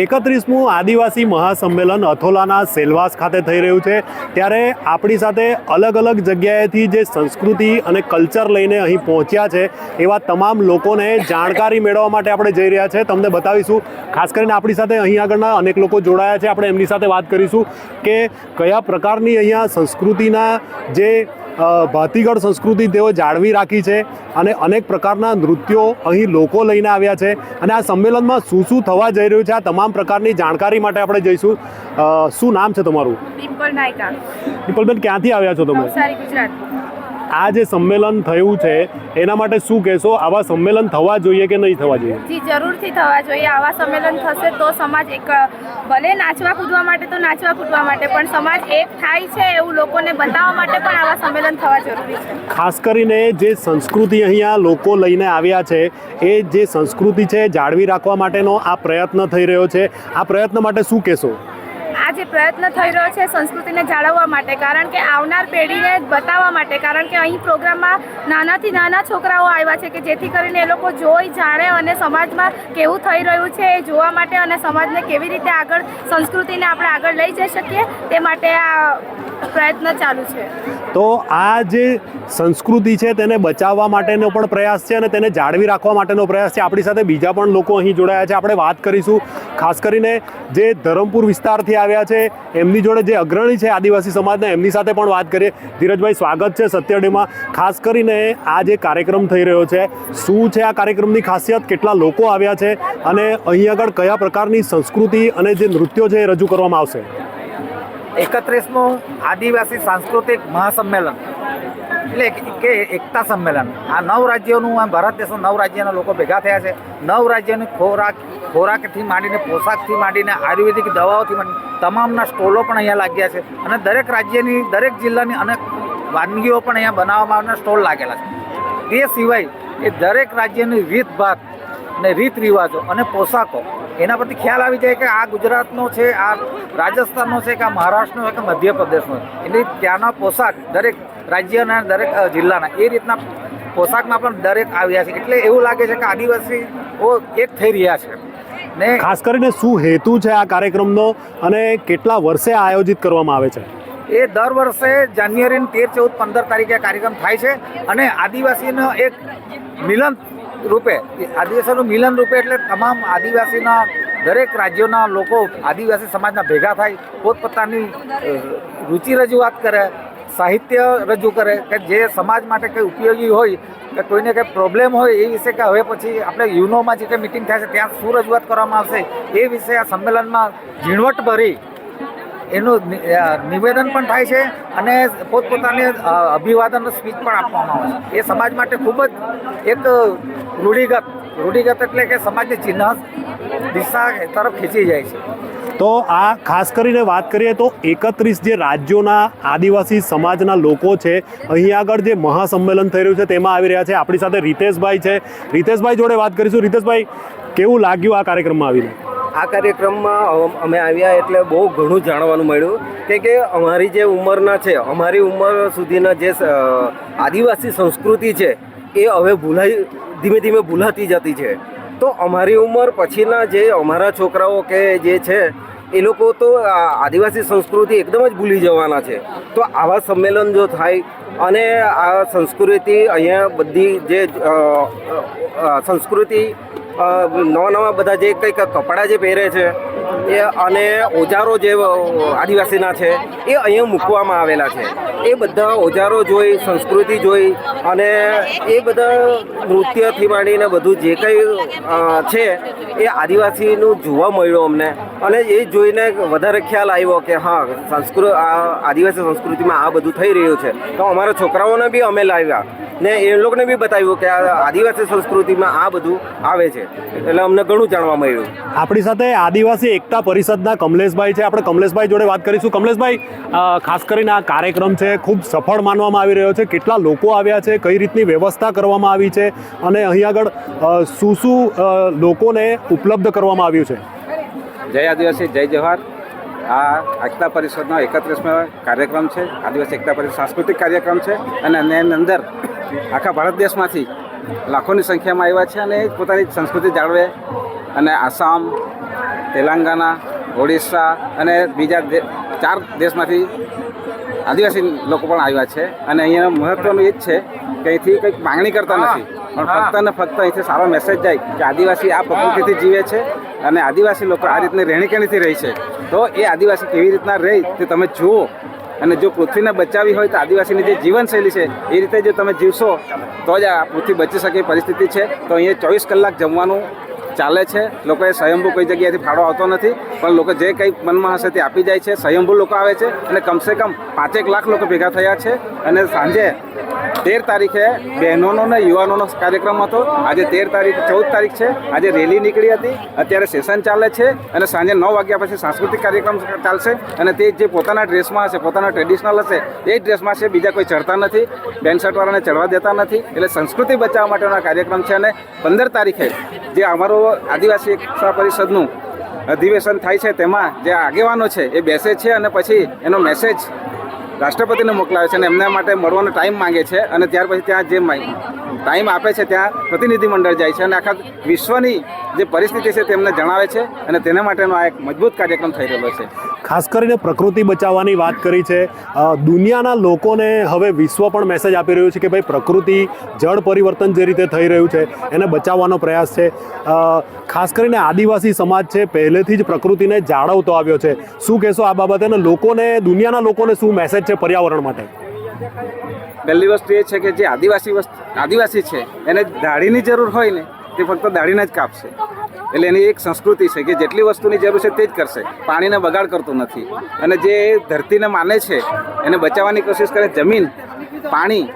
એકત્રીસમું આદિવાસી મહાસંમેલન અથોલાના સેલવાસ ખાતે થઈ રહ્યું છે. ત્યારે આપણી સાથે અલગ અલગ જગ્યાએથી જે સંસ્કૃતિ અને કલ્ચર લઈને અહીં પહોંચ્યા છે, એવા તમામ લોકોને જાણકારી મેળવવા માટે આપણે જઈ રહ્યા છે. તમને બતાવીશું, ખાસ કરીને આપણી સાથે અહીં આગળના અનેક લોકો જોડાયા છે. આપણે એમની સાથે વાત કરીશું કે કયા પ્રકારની અહીંયા સંસ્કૃતિના જે ભાતીગળ સંસ્કૃતિ તેઓ જાળવી રાખી છે અને અનેક પ્રકારના નૃત્યો અહીં લોકો લઈને આવ્યા છે. અને આ સંમેલનમાં શું શું થવા જઈ રહ્યું છે આ તમામ પ્રકારની જાણકારી માટે આપણે જઈશું. શું નામ છે તમારું? ડિમ્પલ નાયકા. ડિમ્પલબેન ક્યાંથી આવ્યા છો તમે? ગુજરાત. આ જે સંમેલન થયું છે એના માટે શું કહેશો? આવા સંમેલન થવા જોઈએ કે નહીં થવા જોઈએ? જી જરૂરથી થવા જોઈએ. આવા સંમેલન થશે તો સમાજ એક ભલે નાચવા કૂદવા માટે તો નાચવા કૂદવા માટે પણ સમાજ એક થાય છે એવું લોકોને બતાવવા માટે પણ આવા સંમેલન થવા જરૂરી છે. ખાસ કરીને જે સંસ્કૃતિ અહીંયા લોકો લઈને આવ્યા છે એ જે સંસ્કૃતિ છે જાળવી રાખવા માટેનો આ પ્રયત્ન થઈ રહ્યો છે. આ પ્રયત્ન માટે શું કહેશો? જે પ્રયત્ન થઈ રહ્યો છે સંસ્કૃતિને જાળવવા માટે, કારણ કે આવનાર પેઢીને બતાવવા માટે, કારણ કે અહીં પ્રોગ્રામમાં નાનાથી નાના છોકરાઓ આવ્યા છે કે જેથી કરીને એ લોકો જોઈ, જાણે અને સમાજમાં કેવું થઈ રહ્યું છે એ જોવા માટે અને સમાજને કેવી રીતે આગળ, સંસ્કૃતિને આપણે આગળ લઈ જઈ શકીએ તે માટે આ પ્રયત્ન ચાલુ છે. તો આ જે સંસ્કૃતિ છે તેને બચાવવા માટેનો પણ પ્રયાસ છે અને તેને જાળવી રાખવા માટેનો પ્રયાસ છે. આપણી સાથે બીજા પણ લોકો અહીં જોડાયા છે. આપણે વાત કરીશું ખાસ કરીને જે ધરમપુર વિસ્તારથી આવ્યા છે, એમની જોડે જે અગ્રણી છે આદિવાસી સમાજના, એમની સાથે પણ વાત કરીએ. ધીરજભાઈ, સ્વાગત છે સત્યડેમાં. ખાસ કરીને આ જે કાર્યક્રમ થઈ રહ્યો છે, શું છે આ કાર્યક્રમની ખાસિયત? કેટલા લોકો આવ્યા છે? અને અહીં આગળ કયા પ્રકારની સંસ્કૃતિ અને જે નૃત્યો છે એ રજૂ કરવામાં આવશે? એકત્રીસમું આદિવાસી સાંસ્કૃતિક મહાસંમેલન. એટલે કે- એકતા સંમેલન. આ નવ રાજ્યોનું, આ ભારત દેશના નવ રાજ્યના લોકો ભેગા થયા છે. નવ રાજ્યની ખોરાક ખોરાકથી માંડીને પોશાકથી માંડીને આયુર્વેદિક દવાઓથી માંડીને તમામના સ્ટોલો પણ અહીંયા લાગ્યા છે. અને દરેક રાજ્યની, દરેક જિલ્લાની અનેક વાનગીઓ પણ અહીંયા બનાવવામાં સ્ટોલ લાગેલા છે. તે સિવાય એ દરેક રાજ્યની રીતભાત ને રીત રિવાજો અને પોશાકો. એના પરથી ખ્યાલ આવી જાય કે આ ગુજરાતનો છે આ રાજસ્થાનનો છે કે આ મહારાષ્ટ્રનો છે કે મધ્યપ્રદેશનો છે. એટલે ત્યાંના પોશાક દરેક રાજ્યના દરેક જિલ્લાના એ રીતના પોશાકમાં પણ દરેક આવ્યા છે. એટલે એવું લાગે છે કે આદિવાસીઓ એક થઈ રહ્યા છે. ને ખાસ કરીને શું હેતુ છે આ કાર્યક્રમનો અને કેટલા વર્ષે આયોજિત કરવામાં આવે છે? એ દર વર્ષે જાન્યુઆરીની તેર ચૌદ પંદર તારીખે કાર્યક્રમ થાય છે અને આદિવાસીનો એક મિલન રૂપે આદિવાસીનું મિલન રૂપે એટલે તમામ આદિવાસીના દરેક રાજ્યોના લોકો આદિવાસી સમાજના ભેગા થાય, પોતપોતાની રુચિ રજૂઆત કરે, સાહિત્ય રજૂ કરે, કે જે સમાજ માટે કંઈ ઉપયોગી હોય, કે કોઈને કંઈ પ્રોબ્લેમ હોય એ વિશે કે હવે પછી આપણે યુનોમાં જે કંઈ મિટિંગ થાય છે, ત્યાં શું રજૂઆત કરવામાં આવશે, એ વિશે આ સંમેલનમાં ઝીણવટ ભરી એનું નિવેદન પણ થાય છે અને પોતપોતાની અભિવાદનનો અભિવાદન સ્પીચ પણ આપવામાં આવે છે. એ સમાજ માટે ખૂબ જ એક રૂઢિગત રૂઢિગત એટલે કે સમાજની ચિહ્ન દિશા તરફ ખેંચી જાય છે. તો આ ખાસ કરીને વાત કરીએ તો એકત્રીસ જે રાજ્યોના આદિવાસી સમાજના લોકો છે, અહીં આગળ જે મહાસંમેલન થઈ રહ્યું છે તેમાં આવી રહ્યા છે. આપણી સાથે રીતેશભાઈ છે. રીતેશભાઈ જોડે વાત કરીશું. રીતેશભાઈ, કેવું લાગ્યું આ કાર્યક્રમમાં આવીને? આ કાર્યક્રમમાં અમે આવ્યા એટલે બહુ ઘણું જાણવાનું મળ્યું કે કે અમારી જે ઉંમરના છે, અમારી ઉંમર સુધીના જે આદિવાસી સંસ્કૃતિ છે, એ હવે ભૂલાઈ, ધીમે ધીમે ભૂલાતી જતી છે. તો અમારી ઉંમર પછીના જે અમારા છોકરાઓ કે જે છે, એ લોકો તો આદિવાસી સંસ્કૃતિ એકદમ જ ભૂલી જવાના છે. તો આવા સંમેલન જો થાય અને આ સંસ્કૃતિ અહીંયા બધી જે સંસ્કૃતિ નવા નવા બધા જે કંઈક કપડાં જે પહેરે છે, એ અને ઓજારો જે આદિવાસીના છે, એ અહીંયા મૂકવામાં આવેલા છે. એ બધા ઓજારો જોઈ, સંસ્કૃતિ જોઈ અને એ બધા નૃત્યથી માંડીને બધું જે કંઈ છે, એ આદિવાસીનું જોવા મળ્યું અમને. અને એ જોઈને વધારે ખ્યાલ આવ્યો કે હા સંસ્કૃત આદિવાસી સંસ્કૃતિમાં આ બધું થઈ રહ્યું છે. તો અમારા છોકરાઓને બી અમે લાવ્યા. ને એ લોકોને બી બતાવ્યું કે આ આદિવાસી સંસ્કૃતિમાં આ બધું આવે છે. એટલે અમને ઘણું જાણવા મળ્યું. આપણી સાથે આદિવાસી એકતા પરિષદના કમલેશભાઈ છે. આપણે કમલેશભાઈ જોડે વાત કરીશું. કમલેશભાઈ ખાસ કરીને આ કાર્યક્રમ છે ખૂબ સફળ માનવામાં આવી રહ્યો છે. કેટલા લોકો આવ્યા છે? કઈ રીતની વ્યવસ્થા કરવામાં આવી છે? અને અહીં આગળ શું શું લોકોને ઉપલબ્ધ કરવામાં આવ્યું છે? જય આદિવાસી જય જવાહર. આ એકતા પરિષદનો એકત્રીસમાં કાર્યક્રમ છે. આદિવાસી એકતા પરિષદ સાંસ્કૃતિક કાર્યક્રમ છે. અને એની અંદર આખા ભારત દેશમાંથી લાખોની સંખ્યામાં આવ્યા છે અને પોતાની સંસ્કૃતિ જાળવે અને આસામ, તેલંગાના, ઓડિશા અને બીજા ચાર દેશમાંથી આદિવાસી લોકો પણ આવ્યા છે. અને અહીંયા મહત્વનું એ જ છે કે અહીંથી કંઈક માંગણી કરતા નથી. પણ ફક્ત ને ફક્ત અહીંથી સારો મેસેજ જાય કે આદિવાસી આ પ્રકૃતિથી જીવે છે અને આદિવાસી લોકો આ રીતની રહેણીકરણીથી રહે છે. તો એ આદિવાસી કેવી રીતના રહે તે તમે જુઓ. અને જો પૃથ્વીને બચાવી હોય તો આદિવાસીની જે જીવનશૈલી છે, એ રીતે જો તમે જીવશો, તો જ આ પૃથ્વી બચી શકે પરિસ્થિતિ છે. તો અહીંયા ચોવીસ કલાક જમવાનું ચાલે છે. લોકોએ સ્વયંભૂ કોઈ જગ્યાએથી ફાળો આવતો નથી, પણ લોકો જે કંઈ મનમાં હશે તે આપી જાય છે. સ્વયંભૂ લોકો આવે છે અને કમસે કમ પાંચેક લાખ લોકો ભેગા થયા છે. અને સાંજે તેર તારીખે બહેનોનો ને યુવાનોનો કાર્યક્રમ હતો. આજે તેર તારીખ, ચૌદ તારીખ છે. આજે રેલી નીકળી હતી. અત્યારે સેશન ચાલે છે અને સાંજે નવ વાગ્યા પછી સાંસ્કૃતિક કાર્યક્રમ ચાલશે. અને તે જે પોતાના ડ્રેસમાં હશે, પોતાના ટ્રેડિશનલ હશે, એ જ ડ્રેસમાં છે, બીજા કોઈ ચડતા નથી. પેન્ટ શર્ટવાળાને ચડવા દેતા નથી. એટલે સંસ્કૃતિ બચાવવા માટેનો કાર્યક્રમ છે. અને પંદર તારીખે જે અમારો આદિવાસી એકતા પરિષદનું અધિવેશન થાય છે તેમાં જે આગેવાનો છે એ બેસે છે અને પછી એનો મેસેજ રાષ્ટ્રપતિને મોકલાવે છે અને એમના માટે મળવાનો ટાઈમ માંગે છે અને ત્યાર પછી ત્યાં જે ટાઈમ આપે છે, ત્યાં પ્રતિનિધિમંડળ જાય છે અને આખા વિશ્વની જે પરિસ્થિતિ છે તેમને જણાવે છે અને તેના માટેનો આ એક મજબૂત કાર્યક્રમ થઈ રહેલો છે. ખાસ કરીને પ્રકૃતિ બચાવવાની વાત કરી છે. દુનિયાના લોકોને હવે વિશ્વ પણ મેસેજ આપી રહ્યું છે કે ભાઈ પ્રકૃતિ જળ પરિવર્તન જે રીતે થઈ રહ્યું છે એને બચાવવાનો પ્રયાસ છે. ખાસ કરીને આદિવાસી સમાજ છે પહેલેથી જ પ્રકૃતિને જાળવતો આવ્યો છે. શું કહેશો આ બાબતે? લોકોને, દુનિયાના લોકોને શું મેસેજ છે પર્યાવરણ માટે? પહેલી વસ્તુ એ છે કે જે આદિવાસી વસ્તુ, આદિવાસી છે, એને દાઢીની જરૂર હોય ને, તે ફક્ત દાઢીને જ કાપશે. એટલે એની એક સંસ્કૃતિ છે કે જેટલી વસ્તુની જરૂર છે તે જ કરશે. પાણીને બગાડ કરતો નથી. અને જે ધરતીને માને છે, એને બચાવવાની કોશિશ કરે જમીન, પાણી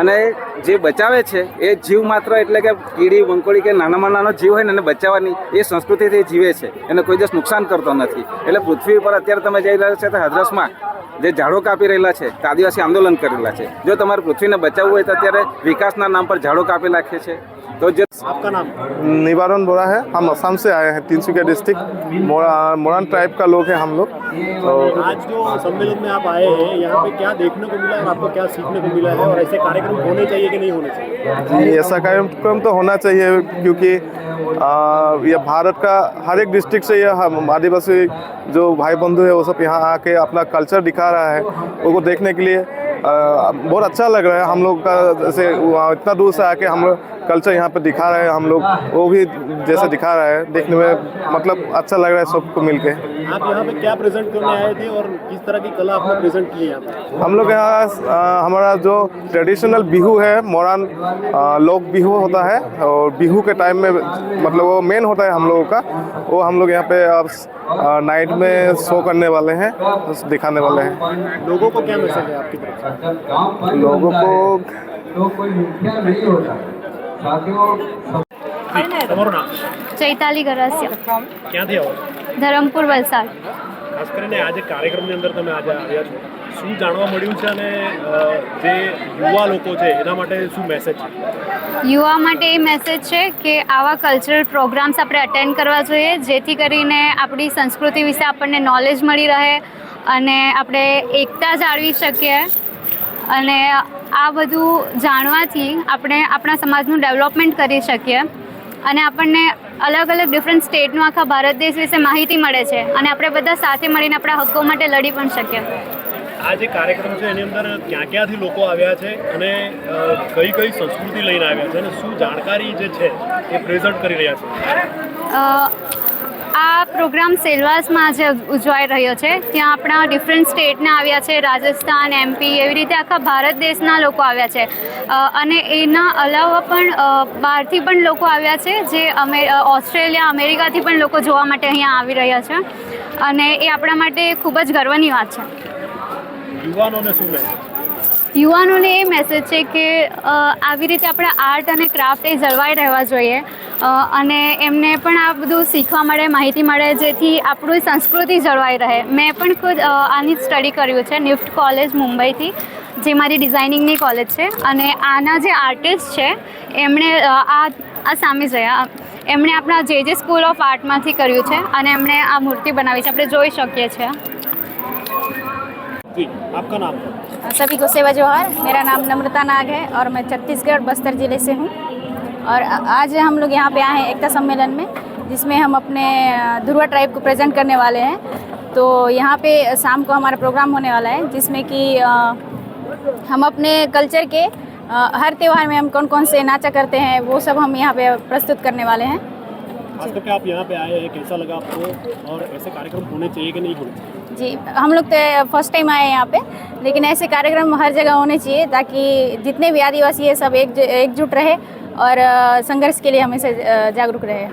અને જે બચાવે છે, એ જીવ માત્ર એટલે કે કીડી, વંકોળી કે નાનામાં નાનો જીવ હોય ને, એને બચાવવાની એ સંસ્કૃતિથી જીવે છે. એને કોઈ દિવસ નુકસાન કરતો નથી. એટલે પૃથ્વી પર અત્યારે તમે જઈ રહ્યા છો તો હદરસમાં જે ઝાડો કાપી રહેલા છે, તે આદિવાસી આંદોલન કરેલા છે. જો તમારે પૃથ્વીને બચાવવું હોય તો અત્યારે વિકાસના નામ પર ઝાડો કાપી નાખે છે. तो जस्ट आपका नाम? निवारण बोरा है। हम असम से आए हैं तीनसुकिया डिस्ट्रिक्ट। मोरान ट्राइब का लोग हैं हम लोग। तो आज जो सम्मेलन में आप आए हैं यहाँ पे क्या देखने को मिला है आपको क्या सीखने को मिला है और ऐसे कार्यक्रम होने चाहिए कि नहीं होने चाहिए? जी ऐसा कार्यक्रम तो होना चाहिए क्योंकि यह भारत का हर एक डिस्ट्रिक्ट से यह आदिवासी जो भाई बंधु है वो सब यहाँ आके अपना कल्चर दिखा रहा है। उनको देखने के लिए बहुत अच्छा लग रहा है। हम लोग का जैसे इतना दूर से आके हम कल्चर यहाँ पे दिखा रहे हैं हम लोग। वो भी जैसे दिखा रहा है देखने में मतलब अच्छा लग रहा है सबको मिल के आप यहाँ पे क्या प्रेजेंट करने आए थे और किस तरह की कला आपने प्रेजेंट की है हम लोग यहाँ हमारा जो ट्रेडिशनल बिहू है मोरान लोक बिहू होता है और बिहू के टाइम में मतलब वो मेन होता है हम लोगों का। वो हम लोग यहाँ पे अब नाइट में शो करने वाले हैं दिखाने वाले हैं। लोगों को क्या मैसेज है आपकी तरफ़ से? लोगों को तो कोई मुखिया नहीं होता। તમારું નામ ચૈતાલી ગરાસિયા ક્યાંથી આવો ધરમપુર વલસાડ ખાસ કરીને આજે કાર્યક્રમની અંદર તમે આજે આવ્યા છો શું જાણવા મળ્યું છે અને જે યુવા લોકો છે એના માટે શું મેસેજ છે યુવા માટે એ મેસેજ છે કે આવા કલ્ચરલ પ્રોગ્રામ્સ આપણે અટેન્ડ કરવા જોઈએ જેથી કરીને આપણી સંસ્કૃતિ વિશે આપણને નોલેજ મળી રહે અને આપણે એકતા જાળવી શકીએ અને આ બધું જાણવાથી આપણે આપણા સમાજનું ડેવલપમેન્ટ કરી શકીએ અને આપણને અલગ અલગ ડિફરન્ટ સ્ટેટનું આખા ભારત દેશ વિશે માહિતી મળે છે અને આપણે બધા સાથે મળીને આપણા હક્કો માટે લડી પણ શકીએ. આ જે કાર્યક્રમ છે એની અંદર ક્યાં ક્યાંથી લોકો આવ્યા છે અને કઈ કઈ સંસ્કૃતિ લઈને આવ્યા છે અને શું જાણકારી જે છે એ પ્રેઝન્ટ કરી રહ્યા છે? આ પ્રોગ્રામ સેલવાસમાં આજે ઉજવાઈ રહ્યો છે. ત્યાં આપણા ડિફરન્ટ સ્ટેટના આવ્યા છે, રાજસ્થાન એમપી એવી રીતે આખા ભારત દેશના લોકો આવ્યા છે. અને એના અલાવા પણ બહારથી પણ લોકો આવ્યા છે, જે અમે ઓસ્ટ્રેલિયા, અમેરિકાથી પણ લોકો જોવા માટે અહીંયા આવી રહ્યા છે. અને એ આપણા માટે ખૂબ જ ગર્વની વાત છે. યુવાનોને શું યુવાનોને એ મેસેજ છે કે આવી રીતે આપણા આર્ટ અને ક્રાફ્ટ એ જળવાઈ રહેવા જોઈએ. અને એમને પણ આ બધું શીખવા મળે, માહિતી મળે, જેથી આપણું સંસ્કૃતિ જળવાઈ રહે. મેં પણ ખુદ આની જ સ્ટડી કર્યું છે નિફ્ટ કોલેજ મુંબઈથી, જે મારી ડિઝાઇનિંગની કોલેજ છે. અને આના જે આર્ટિસ્ટ છે, એમણે આ આ સામે જયા. એમણે આપણા જે જે સ્કૂલ ઓફ આર્ટમાંથી કર્યું છે, અને એમણે આ મૂર્તિ બનાવી છે. આપણે જોઈ શકીએ છીએ. जी आपका नाम? सभी को सेवा जवाहर मेरा नाम नम्रता नाग है और मैं छत्तीसगढ़ बस्तर ज़िले से हूँ। और आज हम लोग यहाँ पे आए हैं एकता सम्मेलन में जिसमें हम अपने ध्रुवा ट्राइब को प्रेजेंट करने वाले हैं। तो यहाँ पे शाम को हमारा प्रोग्राम होने वाला है जिसमें कि हम अपने कल्चर के हर त्यौहार में हम कौन कौन से नाचा करते हैं वो सब हम यहाँ पे प्रस्तुत करने वाले हैं। आज आप यहाँ पे आए हैं कैसा लगा आपको? और ऐसे कार्यक्रम होने चाहिए कि नहीं होने चाहिए? जी, हम लोग तो फ़र्स्ट टाइम आए हैं यहाँ पे, लेकिन ऐसे कार्यक्रम हर जगह होने चाहिए ताकि जितने भी आदिवासी है सब एक एकजुट रहे और संघर्ष के लिए हमेशा जागरूक रहे।